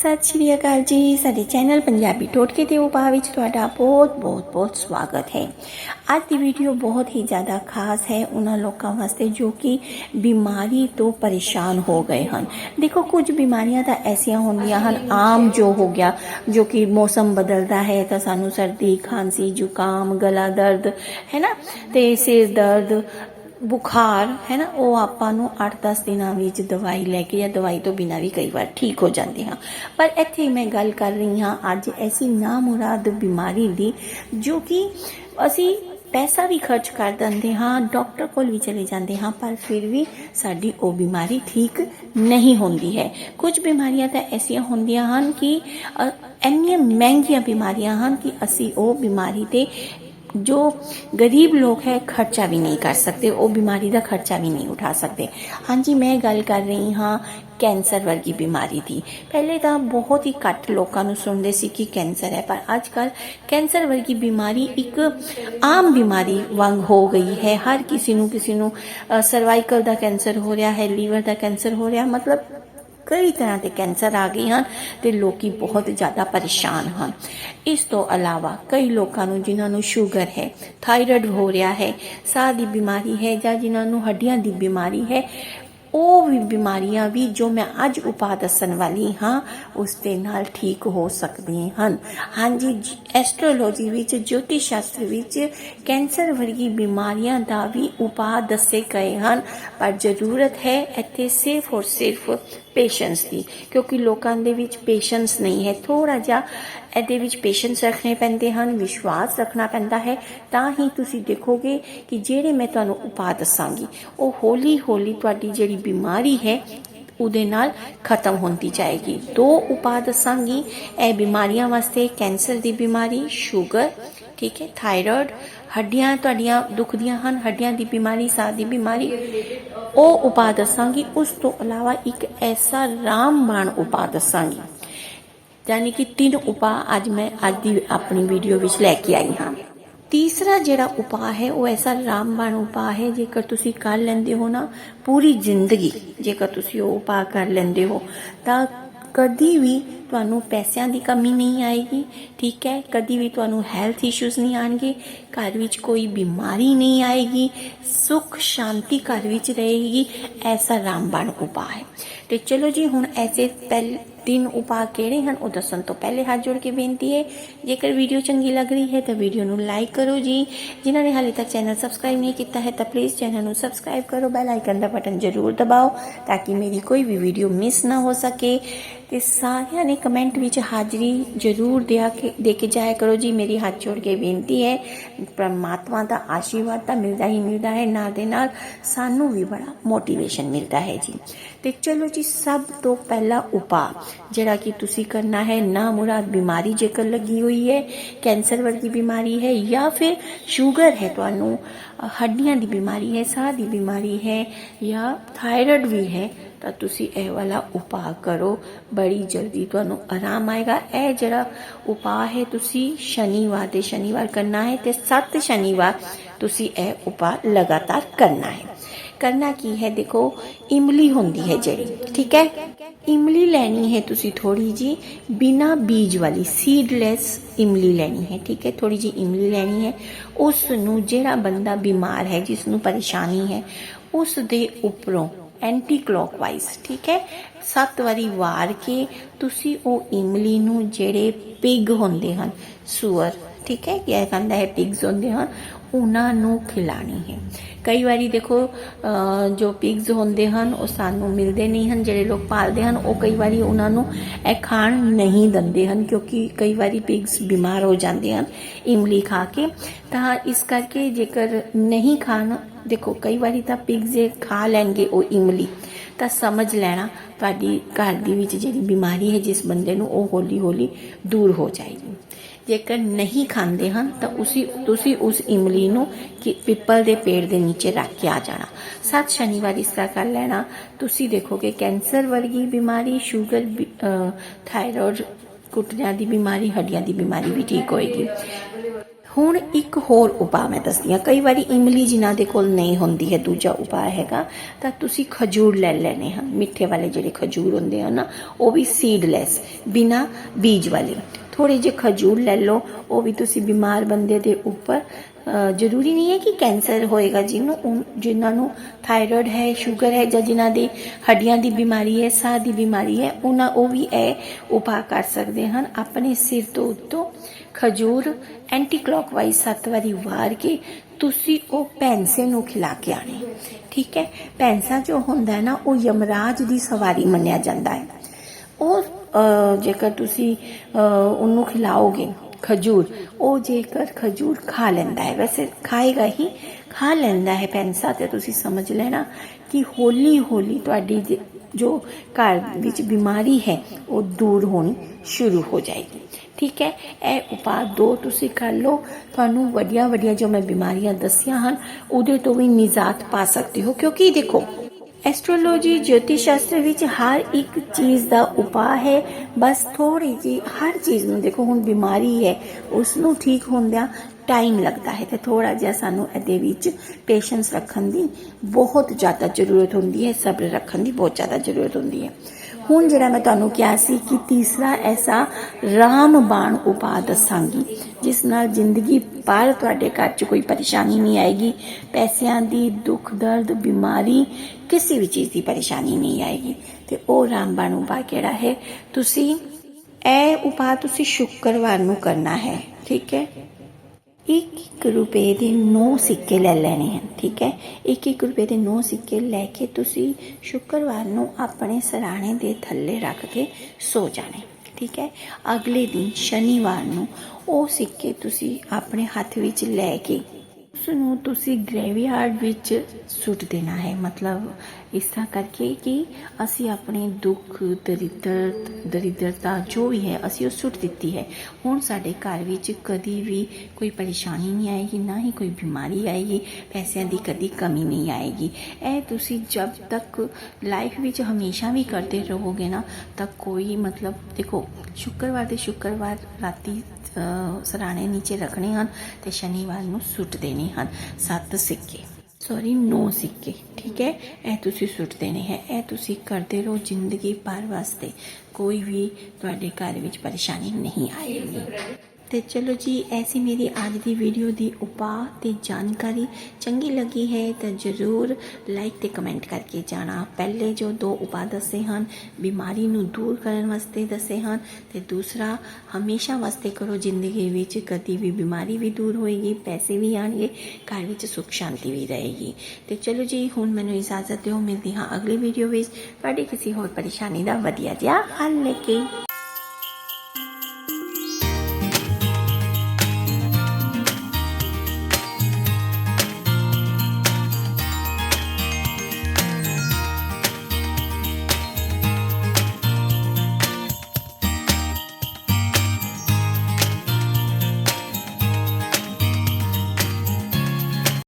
ਸਤਿ ਸ਼੍ਰੀ ਅਕਾਲ ਜੀ। ਸਾਡੇ ਚੈਨਲ ਪੰਜਾਬੀ ਟੋਟਕੇ ਦੇ ਉਪਾਅ ਵਿੱਚ ਤੁਹਾਡਾ ਬਹੁਤ ਬਹੁਤ ਬਹੁਤ ਸਵਾਗਤ ਹੈ। ਅੱਜ ਦੀ ਵੀਡੀਓ ਬਹੁਤ ਹੀ ਜ਼ਿਆਦਾ ਖਾਸ ਹੈ ਉਹਨਾਂ ਲੋਕਾਂ ਵਾਸਤੇ ਜੋ ਕਿ ਬਿਮਾਰੀ ਤੋਂ ਪਰੇਸ਼ਾਨ ਹੋ ਗਏ ਹਨ। ਦੇਖੋ, ਕੁਝ ਬਿਮਾਰੀਆਂ ਤਾਂ ਐਸੀਆਂ ਹੁੰਦੀਆਂ ਹਨ, ਆਮ ਜੋ ਹੋ ਗਿਆ, ਜੋ ਕਿ ਮੌਸਮ ਬਦਲਦਾ ਹੈ ਤਾਂ ਸਾਨੂੰ ਸਰਦੀ, ਖਾਂਸੀ, ਜ਼ੁਕਾਮ, ਗਲਾ ਦਰਦ, ਹੈ ਨਾ? ਤੇ ਸਿਰ ਦਰਦ ਬੁਖਾਰ, ਹੈ ਨਾ, ਉਹ ਆਪਾਂ ਨੂੰ 8-10 ਦਿਨਾਂ ਵਿੱਚ ਦਵਾਈ ਲੈ ਕੇ ਜਾਂ ਦਵਾਈ ਤੋਂ ਬਿਨਾਂ ਵੀ ਕਈ ਵਾਰ ਠੀਕ ਹੋ ਜਾਂਦੇ ਹਾਂ। ਪਰ ਇੱਥੇ ਮੈਂ ਗੱਲ ਕਰ ਰਹੀ ਹਾਂ, ਅੱਜ ਐਸੀ ਨਾਮੁਰਾਦ ਬਿਮਾਰੀ ਦੀ, ਜੋ ਕਿ ਅਸੀਂ ਪੈਸਾ ਵੀ ਖਰਚ ਕਰ ਦਿੰਦੇ ਹਾਂ, ਡਾਕਟਰ ਕੋਲ ਵੀ ਚਲੇ ਜਾਂਦੇ ਹਾਂ, ਪਰ ਫਿਰ ਵੀ ਸਾਡੀ ਉਹ ਬਿਮਾਰੀ ਠੀਕ ਨਹੀਂ ਹੁੰਦੀ ਹੈ। ਕੁਝ ਬਿਮਾਰੀਆਂ ਤਾਂ ਐਸੀਆਂ ਹੁੰਦੀਆਂ ਹਨ ਕਿ ਇੰਨੀਆਂ ਮਹਿੰਗੀਆਂ ਬਿਮਾਰੀਆਂ ਹਨ ਕਿ ਅਸੀਂ ਉਹ ਬਿਮਾਰੀ ਤੇ ਜੋ ਗਰੀਬ ਲੋਕ ਹੈ, ਖਰਚਾ ਵੀ ਨਹੀਂ ਕਰ ਸਕਦੇ, ਉਹ ਬਿਮਾਰੀ ਦਾ ਖਰਚਾ ਵੀ ਨਹੀਂ ਉਠਾ ਸਕਦੇ। ਹਾਂਜੀ, ਮੈਂ ਗੱਲ ਕਰ ਰਹੀ ਹਾਂ, ਕੈਂਸਰ ਵਰਗੀ ਬਿਮਾਰੀ ਦੀ। ਪਹਿਲੇ ਤਾਂ ਬਹੁਤ ਹੀ ਘੱਟ ਲੋਕਾਂ ਨੂੰ ਸੁਣਦੇ ਸੀ ਕਿ ਕੈਂਸਰ ਹੈ, ਪਰ ਅੱਜ ਕੱਲ ਕੈਂਸਰ ਵਰਗੀ ਬਿਮਾਰੀ ਇੱਕ ਆਮ ਬਿਮਾਰੀ ਵਾਂਗ ਹੋ ਗਈ ਹੈ। ਹਰ ਕਿਸੇ ਨੂੰ ਕਿਸੇ ਨੂੰ ਸਰਵਾਈਕਲ ਦਾ ਕੈਂਸਰ ਹੋ ਰਿਹਾ ਹੈ, ਲੀਵਰ ਦਾ ਕੈਂਸਰ ਹੋ ਰਿਹਾ, ਮਤਲਬ ਕਈ ਤਰ੍ਹਾਂ ਦੇ ਕੈਂਸਰ ਆ ਗਏ ਹਨ ਤੇ ਲੋਕੀ ਬਹੁਤ ਜ਼ਿਆਦਾ ਪਰੇਸ਼ਾਨ ਹਨ। ਇਸ ਤੋਂ ਇਲਾਵਾ ਕਈ ਲੋਕਾਂ ਨੂੰ ਜਿਨ੍ਹਾਂ ਨੂੰ ਸ਼ੂਗਰ ਹੈ, ਥਾਇਰਾਇਡ ਹੋ ਰਿਹਾ ਹੈ, ਸਾਹ ਦੀ ਬਿਮਾਰੀ ਹੈ ਜਾਂ ਜਿਨ੍ਹਾਂ ਨੂੰ ਹੱਡੀਆਂ ਦੀ ਬਿਮਾਰੀ ਹੈ, ਉਹ ਵੀ ਬਿਮਾਰੀਆਂ ਵੀ ਜੋ ਮੈਂ ਅੱਜ ਉਪਾਅ ਦੱਸਣ ਵਾਲੀ ਹਾਂ, ਉਸ ਦੇ ਨਾਲ ਠੀਕ ਹੋ ਸਕਦੀਆਂ ਹਨ। ਹਾਂਜੀ ਐਸਟ੍ਰੋਲੋਜੀ ਵਿੱਚ ਜੋਤਿਸ਼ ਸ਼ਾਸਤਰ ਵਿੱਚ ਕੈਂਸਰ ਵਰਗੀ ਬਿਮਾਰੀਆਂ ਦਾ ਵੀ ਉਪਾਅ ਦੱਸੇ ਗਏ ਹਨ, ਪਰ ਜ਼ਰੂਰਤ ਹੈ ਇੱਥੇ ਸਿਰਫ ਔਰ ਸਿਰਫ ਪੇਸ਼ੈਂਸ ਦੀ, ਕਿਉਂਕਿ ਲੋਕਾਂ ਦੇ ਵਿੱਚ ਪੇਸ਼ੈਂਸ ਨਹੀਂ ਹੈ। ਥੋੜਾ ਜਿਹਾ ਇਹਦੇ ਵਿੱਚ ਪੇਸ਼ੈਂਸ ਰੱਖਣੇ ਪੈਂਦੇ ਹਨ, ਵਿਸ਼ਵਾਸ ਰੱਖਣਾ ਪੈਂਦਾ ਹੈ। ਤਾਂ ਹੀ ਤੁਸੀਂ ਦੇਖੋਗੇ ਕਿ ਜਿਹੜੇ ਮੈਂ ਤੁਹਾਨੂੰ ਉਪਾਅ ਦੱਸਾਂਗੀ, ਉਹ ਹੌਲੀ ਹੌਲੀ ਤੁਹਾਡੀ ਜਿਹੜੀ ਬਿਮਾਰੀ ਹੈ, ਉਹਦੇ ਨਾਲ ਖਤਮ ਹੁੰਦੀ ਜਾਏਗੀ। ਦੋ ਉਪਾਅ ਦੱਸਾਂਗੀ, ਇਹ ਬਿਮਾਰੀਆਂ ਵਾਸਤੇ ਕੈਂਸਰ ਦੀ ਬਿਮਾਰੀ, ਸ਼ੂਗਰ ਠੀਕ ਹੈ? ਥਾਇਰਾਇਡ ਹੱਡੀਆਂ ਤੁਹਾਡੀਆਂ ਦੁਖਦੀਆਂ ਹਨ, ਹੱਡੀਆਂ ਦੀ ਬਿਮਾਰੀ, ਸਾਹ ਦੀ ਬਿਮਾਰੀ। ਉਹ ਉਪਾਅ ਦੱਸਾਂਗੀ। ਉਸ ਤੋਂ ਇਲਾਵਾ ਇੱਕ ਐਸਾ ਰਾਮਬਾਣ ਉਪਾਅ ਦੱਸਾਂਗੀ। ਯਾਨੀ ਕਿ ਤਿੰਨ ਉਪਾਅ ਅੱਜ ਮੈਂ ਅੱਜ ਦੀ ਆਪਣੀ ਵੀਡੀਓ ਵਿੱਚ ਲੈ ਕੇ ਆਈ ਹਾਂ। ਤੀਸਰਾ ਜਿਹੜਾ ਉਪਾਅ ਹੈ, ਉਹ ਐਸਾ ਰਾਮਬਾਣ ਉਪਾਅ ਹੈ, ਜੇਕਰ ਤੁਸੀਂ ਕਰ ਲੈਂਦੇ ਹੋ ਨਾ ਪੂਰੀ ਜ਼ਿੰਦਗੀ, ਜੇਕਰ ਤੁਸੀਂ ਉਹ ਉਪਾਅ ਕਰ ਲੈਂਦੇ ਹੋ, ਤਾਂ ਕਦੀ ਵੀ ਤੁਹਾਨੂੰ ਪੈਸਿਆਂ ਦੀ ਕਮੀ ਨਹੀਂ ਆਏਗੀ, ਠੀਕ ਹੈ? ਕਦੀ ਵੀ ਤੁਹਾਨੂੰ ਹੈਲਥ ਇਸ਼ੂਜ਼ ਨਹੀਂ ਆਣਗੇ ਘਰ ਵਿੱਚ ਕੋਈ ਬਿਮਾਰੀ ਨਹੀਂ ਆਏਗੀ, ਸੁਖ ਸ਼ਾਂਤੀ ਘਰ ਵਿੱਚ ਰਹੇਗੀ, ਐਸਾ ਰਾਮਬਾਣ ਉਪਾਅ ਹੈ। ਤੇ ਚਲੋ ਜੀ, ਹੁਣ ਐਸੇ ਪਹਿਲ ਤਿੰਨ ਉਪਾਅ ਕਿਹੜੇ ਹਨ, ਉਹ ਦੱਸਣ ਤੋਂ ਪਹਿਲੇ ਹੱਥ ਜੋੜ ਕੇ ਬੇਨਤੀ ਹੈ, ਜੇਕਰ ਵੀਡੀਓ ਚੰਗੀ ਲੱਗ ਰਹੀ ਹੈ ਤਾਂ ਵੀਡੀਓ ਨੂੰ ਲਾਈਕ ਕਰੋ ਜੀ। ਜਿਨ੍ਹਾਂ ਨੇ ਹਾਲੇ ਤੱਕ ਚੈਨਲ ਸਬਸਕ੍ਰਾਈਬ ਨਹੀਂ ਕੀਤਾ ਹੈ, ਤਾਂ ਪਲੀਜ਼ ਚੈਨਲ ਨੂੰ ਸਬਸਕ੍ਰਾਈਬ ਕਰੋ ਬੈਲ ਆਈਕਨ ਦਾ ਬਟਨ ਜ਼ਰੂਰ ਦਬਾਓ, ਤਾਂ ਕਿ ਮੇਰੀ ਕੋਈ ਵੀ ਵੀਡੀਓ ਮਿਸ ਨਾ ਹੋ ਸਕੇ। ਤੇ ਸਾਰਿਆਂ ਨੇ ਕਮੈਂਟ ਵਿੱਚ ਹਾਜ਼ਰੀ ਜ਼ਰੂਰ ਦਿਆ ਕੇ, ਦੇ ਕੇ ਜਾਇਆ ਕਰੋ ਜੀ। ਮੇਰੀ ਹੱਥ ਜੋੜ ਕੇ ਬੇਨਤੀ ਹੈ, ਪਰਮਾਤਮਾ ਦਾ ਆਸ਼ੀਰਵਾਦ ਤਾਂ ਮਿਲਦਾ ਹੀ ਮਿਲਦਾ ਹੈ। ਨਾਲ ਦੇ ਨਾਲ ਸਾਨੂੰ ਵੀ ਬੜਾ ਮੋਟੀਵੇਸ਼ਨ ਮਿਲਦਾ ਹੈ ਜੀ। ਤੇ ਚਲੋ ਜੀ, ਸਭ ਤੋਂ ਪਹਿਲਾ ਉਪਾਅ, ਜਿਹੜਾ ਕਿ ਤੁਸੀਂ ਕਰਨਾ ਹੈ, ਨਾ ਮੁਰਾਦ ਬਿਮਾਰੀ ਜੇਕਰ ਲੱਗੀ ਹੋਈ ਹੈ, ਕੈਂਸਰ ਵਰਗੀ ਬਿਮਾਰੀ ਹੈ ਜਾਂ ਫਿਰ ਸ਼ੂਗਰ ਹੈ, ਤੁਹਾਨੂੰ ਹੱਡੀਆਂ ਦੀ ਬਿਮਾਰੀ ਹੈ, ਸਾਹ ਦੀ ਬਿਮਾਰੀ ਹੈ ਜਾਂ ਥਾਇਰਾਇਡ ਵੀ ਹੈ, ਤਾਂ ਤੁਸੀਂ ਇਹ ਵਾਲਾ ਉਪਾਅ ਕਰੋ। ਬੜੀ ਜਲਦੀ ਤੁਹਾਨੂੰ ਆਰਾਮ ਆਏਗਾ। ਇਹ ਜਿਹੜਾ ਉਪਾਅ ਹੈ, ਤੁਸੀਂ ਸ਼ਨੀਵਾਰ ਦੇ ਸ਼ਨੀਵਾਰ ਕਰਨਾ ਹੈ ਤੇ 7 ਸ਼ਨੀਵਾਰ ਤੁਸੀਂ ਇਹ ਉਪਾਅ ਲਗਾਤਾਰ ਕਰਨਾ ਹੈ। ਕਰਨਾ ਕੀ ਹੈ? ਦੇਖੋ, ਇਮਲੀ ਹੁੰਦੀ ਹੈ ਜਿਹੜੀ, ਠੀਕ ਹੈ? ਇਮਲੀ ਲੈਣੀ ਹੈ ਤੁਸੀਂ ਥੋੜੀ ਜੀ ਬਿਨਾ ਬੀਜ ਵਾਲੀ ਸੀਡਲੈਸ ਇਮਲੀ ਲੈਣੀ ਹੈ, ਠੀਕ ਹੈ? ਥੋੜੀ ਜੀ ਇਮਲੀ ਲੈਣੀ ਹੈ। ਉਸ ਨੂੰ ਜਿਹੜਾ ਬੰਦਾ ਬਿਮਾਰ ਹੈ ਜਿਸ ਨੂੰ ਪਰੇਸ਼ਾਨੀ ਹੈ ਉਸ ਦੇ ਉੱਪਰੋਂ ਐਂਟੀ ਕਲੌਕਵਾਈਜ਼ ਠੀਕ ਹੈ? ਸੱਤ ਵਾਰੀ ਵਾਰ ਕੇ ਤੁਸੀਂ ਉਹ ਇਮਲੀ ਨੂੰ ਜਿਹੜੇ ਪਿਗ ਹੁੰਦੇ ਹਨ ਸੂਰ ਠੀਕ ਹੈ? ਇਹ ਕਹਿੰਦਾ ਹੈ? ਪਿਗਸ ਹੁੰਦੇ ਹਨ, ਉਹਨਾਂ ਨੂੰ ਖਿਲਾਣੀ ਹੈ। ਕਈ ਵਾਰੀ ਦੇਖੋ ਜੋ ਪਿਗਸ ਹੁੰਦੇ ਹਨ, ਉਹ ਸਾਨੂੰ ਮਿਲਦੇ ਨਹੀਂ ਹਨ, ਜਿਹੜੇ ਲੋਕ ਪਾਲਦੇ ਹਨ, ਉਹ ਕਈ ਵਾਰੀ ਉਹਨਾਂ ਨੂੰ ਇਹ ਖਾਣ ਨਹੀਂ ਦਿੰਦੇ ਹਨ, ਕਿਉਂਕਿ ਕਈ ਵਾਰੀ ਪਿਗਸ ਬਿਮਾਰ ਹੋ ਜਾਂਦੇ ਹਨ, ਇਮਲੀ ਖਾ ਕੇ। ਤਾਂ ਇਸ ਕਰਕੇ ਜੇਕਰ ਨਹੀਂ ਖਾਣ, ਦੇਖੋ, ਕਈ ਵਾਰੀ ਤਾਂ ਪਿਗਸ ਜੇ ਖਾ ਲੈਣਗੇ ਉਹ ਇਮਲੀ। ਤਾਂ ਸਮਝ ਲੈਣਾ, ਤੁਹਾਡੀ ਘਰ ਦੀ ਵਿੱਚ ਜਿਹੜੀ ਬਿਮਾਰੀ ਹੈ, ਜਿਸ ਬੰਦੇ ਨੂੰ ਉਹ ਹੌਲੀ ਹੌਲੀ ਦੂਰ ਹੋ ਜਾਏਗੀ। ਜੇਕਰ ਨਹੀਂ ਖਾਂਦੇ ਹਨ, ਤਾਂ ਉਸੇ, ਤੁਸੀਂ ਉਸ ਇਮਲੀ ਨੂੰ ਕਿ ਪਿੱਪਲ ਦੇ ਪੇੜ ਦੇ ਨੀਚੇ ਰੱਖ ਕੇ ਆ ਜਾਣਾ। ਸੱਤ ਸ਼ਨੀਵਾਰ ਇਸ ਤਰ੍ਹਾਂ ਕਰ ਲੈਣਾ। ਤੁਸੀਂ ਦੇਖੋਗੇ ਕੈਂਸਰ ਵਰਗੀ ਬਿਮਾਰੀ, ਸ਼ੂਗਰ ਥਾਇਰਾਇਡ ਕੁੱਟਿਆਂ ਦੀ ਬਿਮਾਰੀ, ਹੱਡੀਆਂ ਦੀ ਬਿਮਾਰੀ ਵੀ ਠੀਕ ਹੋਏਗੀ। ਹੁਣ ਇੱਕ ਹੋਰ ਉਪਾਅ ਮੈਂ ਦੱਸਦੀ ਹਾਂ। ਕਈ ਵਾਰੀ ਇਮਲੀ ਜਿਨ੍ਹਾਂ ਦੇ ਕੋਲ ਨਹੀਂ ਹੁੰਦੀ ਹੈ, ਦੂਜਾ ਉਪਾਅ ਹੈਗਾ, ਤਾਂ ਤੁਸੀਂ ਖਜੂਰ ਲੈ ਲੈਣੇ ਹਨ। ਮਿੱਠੇ ਵਾਲੇ ਜਿਹੜੇ ਖਜੂਰ ਹੁੰਦੇ ਹਨ ਨਾ, ਉਹ ਵੀ ਸੀਡਲੈਸ ਬਿਨਾ ਬੀਜ ਵਾਲੇ। ਥੋੜੇ ਜਿਹੇ ਖਜੂਰ ਲੈ ਲਓ, ਉਹ ਵੀ ਤੁਸੀਂ ਬਿਮਾਰ ਬੰਦੇ ਦੇ ਉੱਪਰ ਜ਼ਰੂਰੀ ਨਹੀਂ ਹੈ ਕਿ ਕੈਂਸਰ ਹੋਏਗਾ ਜਿਹਨੂੰ, ਉਨ- ਜਿਨ੍ਹਾਂ ਨੂੰ ਥਾਇਰਾਇਡ ਹੈ, ਸ਼ੂਗਰ ਹੈ ਜਾਂ ਜਿਨ੍ਹਾਂ ਦੀ ਹੱਡੀਆਂ ਦੀ ਬਿਮਾਰੀ ਹੈ, ਸਾਹ ਦੀ ਬਿਮਾਰੀ ਹੈ, ਉਹਨਾਂ, ਉਹ ਵੀ ਇਹ ਉਪਾਅ ਕਰ ਸਕਦੇ ਹਨ। ਆਪਣੇ ਸਿਰ ਤੋਂ ਉੱਤੋਂ ਖਜੂਰ ਐਂਟੀ ਕਲੌਕਵਾਈਜ਼ ਸੱਤ ਵਾਰੀ ਵਾਰ ਕੇ ਤੁਸੀਂ ਉਹ ਪੈਂਸੇ ਨੂੰ ਖਿਲਾ ਕੇ ਆਣੇ ਠੀਕ ਹੈ? ਪੈਂਸਾ ਜੋ ਹੁੰਦਾ ਹੈ ਨਾ, ਉਹ ਯਮਰਾਜ ਦੀ ਸਵਾਰੀ ਮੰਨਿਆ ਜਾਂਦਾ ਹੈ। ਉਹ ਜੇਕਰ ਤੁਸੀਂ ਉਹਨੂੰ ਖਿਲਾਓਗੇ, ਖਜੂਰ, ਉਹ ਜੇਕਰ ਖਜੂਰ ਖਾ ਲੈਂਦਾ ਹੈ, ਵੈਸੇ ਖਾਏਗਾ ਹੀ, ਖਾ ਲੈਂਦਾ ਹੈ ਪੈਂਸਾ ਤੇ ਤੁਸੀਂ ਸਮਝ ਲੈਣਾ ਕਿ ਹੌਲੀ ਹੌਲੀ ਤੁਹਾਡੀ ਜ- ਜੋ ਘਰ ਵਿੱਚ ਬਿਮਾਰੀ ਹੈ, ਉਹ ਦੂਰ ਹੋਣੀ ਸ਼ੁਰੂ ਹੋ ਜਾਏਗੀ। ਠੀਕ ਹੈ? ਇਹ ਉਪਾਅ ਦੋ ਤੁਸੀਂ ਕਰ ਲਓ। ਤੁਹਾਨੂੰ ਵੱਡੀਆਂ ਵੱਡੀਆਂ ਜੋ ਮੈਂ ਬਿਮਾਰੀਆਂ ਦੱਸੀਆਂ ਹਨ, ਉਹਦੇ ਤੋਂ ਵੀ ਨਿਜਾਤ ਪਾ ਸਕਦੇ ਹੋ। ਕਿਉਂਕਿ ਦੇਖੋ ਐਸਟ੍ਰੋਲੋਜੀ ਜੋਤਿਸ਼ ਸ਼ਾਸਤਰ ਵਿੱਚ ਹਰ ਇੱਕ ਚੀਜ਼ ਦਾ ਉਪਾਅ ਹੈ। ਬਸ ਥੋੜੀ ਜੀ ਹਰ ਚੀਜ਼ ਨੂੰ ਦੇਖੋ, ਹੁਣ ਬਿਮਾਰੀ ਹੈ ਉਸ ਨੂੰ ਠੀਕ ਹੁੰਦਿਆਂ ਟਾਈਮ ਲੱਗਦਾ ਹੈ ਤੇ ਥੋੜਾ ਜਿਹਾ ਸਾਨੂੰ ਇਹਦੇ ਵਿੱਚ ਪੇਸ਼ੈਂਸ ਰੱਖਣ ਦੀ ਬਹੁਤ ਜ਼ਿਆਦਾ ਜ਼ਰੂਰਤ ਹੁੰਦੀ ਹੈ, ਸਬਰ ਰੱਖਣ ਦੀ ਬਹੁਤ ਜ਼ਿਆਦਾ ਜ਼ਰੂਰਤ ਹੁੰਦੀ ਹੈ। ਹੁਣ ਜਿਹੜਾ ਮੈਂ ਤੁਹਾਨੂੰ ਕਿਹਾ ਸੀ ਕਿ ਤੀਸਰਾ ਐਸਾ ਰਾਮਬਾਣ ਉਪਾਅ ਦੱਸਾਂਗੀ, ਜਿਸ ਨਾਲ ਜ਼ਿੰਦਗੀ ਭਰ ਤੁਹਾਡੇ ਘਰ 'ਚ ਕੋਈ ਪਰੇਸ਼ਾਨੀ ਨਹੀਂ ਆਏਗੀ, ਪੈਸਿਆਂ ਦੀ ਦੁੱਖ, ਦਰਦ, ਬਿਮਾਰੀ, ਕਿਸੇ ਵੀ ਚੀਜ਼ ਦੀ ਪਰੇਸ਼ਾਨੀ ਨਹੀਂ ਆਏਗੀ। ਤੇ ਉਹ ਰਾਮਬਾਣ ਉਪਾਅ ਕਿਹੜਾ ਹੈ? ਤੁਸੀਂ ਇਹ ਉਪਾਅ ਤੁਸੀਂ ਸ਼ੁੱਕਰਵਾਰ ਨੂੰ ਕਰਨਾ ਹੈ, ਠੀਕ ਹੈ? ਇੱਕ ਇੱਕ ਰੁਪਏ ਦੇ 9 ਸਿੱਕੇ ਲੈ ਲੈਣੇ ਹਨ, ਠੀਕ ਹੈ? ਇੱਕ ਇੱਕ ਰੁਪਏ ਦੇ 9 ਸਿੱਕੇ ਲੈ ਕੇ ਤੁਸੀਂ ਸ਼ੁੱਕਰਵਾਰ ਨੂੰ ਆਪਣੇ ਸਰਾਣੇ ਦੇ ਥੱਲੇ ਰੱਖ ਕੇ ਸੋ ਜਾਣੇ, ਠੀਕ ਹੈ? ਅਗਲੇ ਦਿਨ ਸ਼ਨੀਵਾਰ ਨੂੰ ਉਹ ਸਿੱਕੇ ਤੁਸੀਂ ਆਪਣੇ ਹੱਥ ਵਿੱਚ ਲੈ ਕੇ ਉਸ ਨੂੰ ਤੁਸੀਂ ਗ੍ਰੇਵਯਾਰਡ ਵਿੱਚ ਸੁੱਟ ਦੇਣਾ ਹੈ, ਮਤਲਬ ਇਸ ਤਰ੍ਹਾਂ ਕਰਕੇ ਕਿ ਅਸੀਂ ਆਪਣੇ ਦੁੱਖ, ਦਰਿਦਰ, ਦਰਿਦਰਤਾ ਜੋ ਵੀ ਹੈ, ਅਸੀਂ ਉਹ ਸੁੱਟ ਦਿੱਤੀ ਹੈ। ਹੁਣ ਸਾਡੇ ਘਰ ਵਿੱਚ ਕਦੀ ਵੀ ਕੋਈ ਪਰੇਸ਼ਾਨੀ ਨਹੀਂ ਆਏਗੀ, ਨਾ ਹੀ ਕੋਈ ਬਿਮਾਰੀ ਆਏਗੀ, ਪੈਸਿਆਂ ਦੀ ਕਦੀ ਕਮੀ ਨਹੀਂ ਆਏਗੀ। ਇਹ ਤੁਸੀਂ ਜਦ ਤੱਕ ਲਾਈਫ ਵਿੱਚ ਹਮੇਸ਼ਾ ਵੀ ਕਰਦੇ ਰਹੋਗੇ ਨਾ, ਤਾਂ ਕੋਈ ਮਤਲਬ ਦੇਖੋ, ਸ਼ੁੱਕਰਵਾਰ ਦੇ ਸ਼ੁੱਕਰਵਾਰ ਰਾਤੀ ਸਰਾਣੇ ਨੀਚੇ ਰੱਖਣੇ ਹਨ ਤੇ ਸ਼ਨੀਵਾਰ ਨੂੰ ਸੁੱਟ ਦੇਣੇ ਹਨ। ਸੱਤ ਸਿੱਕੇ। ਸੌਰੀ 9 ਸਿੱਕੇ, ਠੀਕ ਹੈ? ਇਹ ਤੁਸੀਂ ਸੁੱਟ ਦੇਣੇ ਹੈ। ਇਹ ਤੁਸੀਂ ਕਰਦੇ ਰਹੋ ਜ਼ਿੰਦਗੀ ਭਰ ਵਾਸਤੇ। ਕੋਈ ਵੀ ਤੁਹਾਡੇ ਘਰ ਵਿੱਚ ਪਰੇਸ਼ਾਨੀ ਨਹੀਂ ਆਏਗੀ। ਤੇ ਚਲੋ ਜੀ ਐਸੀ ਮੇਰੀ ਅੱਜ ਦੀ ਵੀਡੀਓ ਦੀ ਉਪਾਅ ਤੇ ਜਾਣਕਾਰੀ। ਚੰਗੀ ਲੱਗੀ ਹੈ ਤਾਂ ਜ਼ਰੂਰ ਲਾਈਕ ਤੇ ਕਮੈਂਟ ਕਰਕੇ ਜਾਣਾ। ਪਹਿਲੇ ਜੋ ਦੋ ਉਪਾਅ ਦੱਸੇ ਹਨ, ਬਿਮਾਰੀ ਨੂੰ ਦੂਰ ਕਰਨ ਵਾਸਤੇ ਦੱਸੇ ਹਨ ਤੇ ਦੂਸਰਾ, ਹਮੇਸ਼ਾ ਵਾਸਤੇ ਕਰੋ ਜ਼ਿੰਦਗੀ ਵਿੱਚ ਕਦੀ ਵੀ ਬਿਮਾਰੀ ਵੀ ਦੂਰ ਹੋਏਗੀ, ਪੈਸੇ ਵੀ ਆਣਗੇ ਘਰ ਵਿੱਚ ਸੁੱਖ ਸ਼ਾਂਤੀ ਵੀ ਰਹੇਗੀ। ਤੇ ਚਲੋ ਜੀ, ਹੁਣ ਮੈਨੂੰ ਇਜਾਜ਼ਤ ਦਿਓ, ਮਿਲਦੀ ਹਾਂ ਅਗਲੀ ਵੀਡੀਓ ਵਿੱਚ। ਤੁਹਾਡੀ ਕਿਸੇ ਹੋਰ ਪਰੇਸ਼ਾਨੀ ਦਾ ਵਧੀਆ ਜਿਹਾ ਹੱਲ ਲੈ ਕੇ।